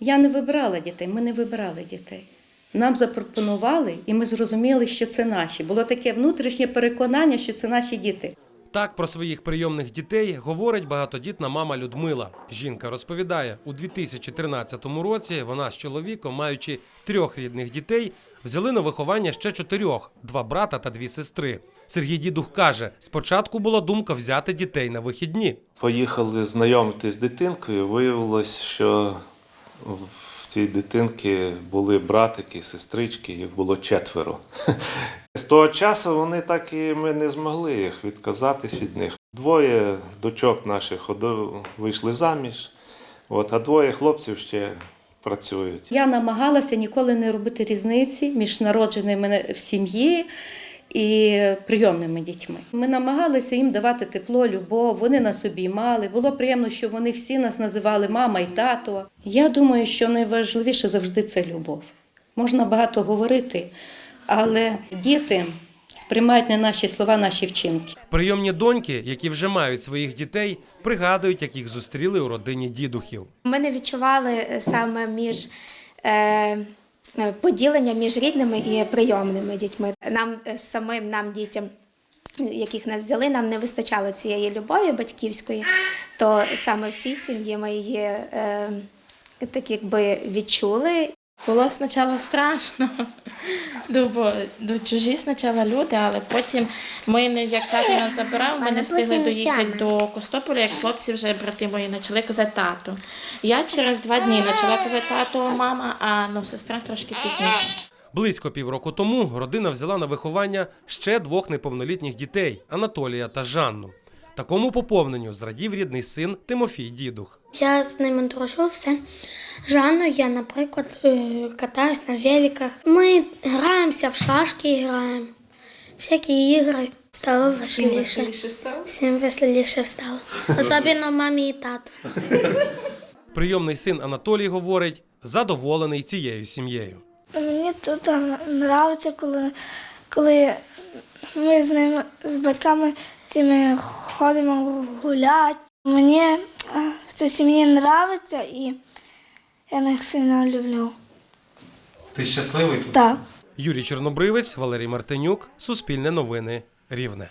Я не вибирала дітей, ми не вибирали дітей. Нам запропонували, і ми зрозуміли, що це наші. Було таке внутрішнє переконання, що це наші діти. Так про своїх прийомних дітей говорить багатодітна мама Людмила. Жінка розповідає, у 2013 році вона з чоловіком, маючи трьох рідних дітей, взяли на виховання ще чотирьох: два брата та дві сестри. Сергій Дідух каже: спочатку була думка взяти дітей на вихідні. Поїхали знайомитись з дитинкою. Виявилось, що в цій дитинки були братики, сестрички, їх було четверо. З того часу вони так і ми не змогли їх відказатись від них. Двоє дочок наших вийшли заміж, от, а двоє хлопців ще працюють. Я намагалася ніколи не робити різниці між народженими в сім'ї і прийомними дітьми. Ми намагалися їм давати тепло, любов, вони нас обіймали. Було приємно, що вони всі нас називали мама і тато. Я думаю, що найважливіше завжди це любов. Можна багато говорити, але діти сприймають не наші слова, наші вчинки. Прийомні доньки, які вже мають своїх дітей, пригадують, як їх зустріли у родині дідухів. Ми не відчували е, саме між е, е, поділення між рідними і прийомними дітьми. Нам е, самим нам дітям. Яких нас взяли, нам не вистачало цієї любові батьківської, то саме в цій сім'ї ми її е, так якби відчули Було спочатку страшно, бо до чужі спочатку люди, але потім ми не як тато нас забирав, ми не встигли доїхати до Костополя, як хлопці вже брати мої почали казати тату. Я через два дні почала казати тату, мама, а ну сестра трошки пізніше. Близько півроку тому родина взяла на виховання ще двох неповнолітніх дітей Анатолія та Жанну. Такому поповненню зрадів рідний син Тимофій Дідух. Я з ними дружу все. Жанну я, наприклад, е, катаюсь на великах. Ми граємося в шашки, граємо. Всякі ігри. Стало веселіше. Всім веселіше стало. Особливо мамі і тату. Прийомний син Анатолій говорить, задоволений цією сім'єю. Мені тут подобається, коли, коли ми з ними, з батьками цими ходимо гуляти. Мені е, в цій сім'ї подобається і я їх сильно люблю. Ти щасливий тут? Так. Юрій Чорнобривець, Валерій Мартинюк, Суспільне новини, Рівне.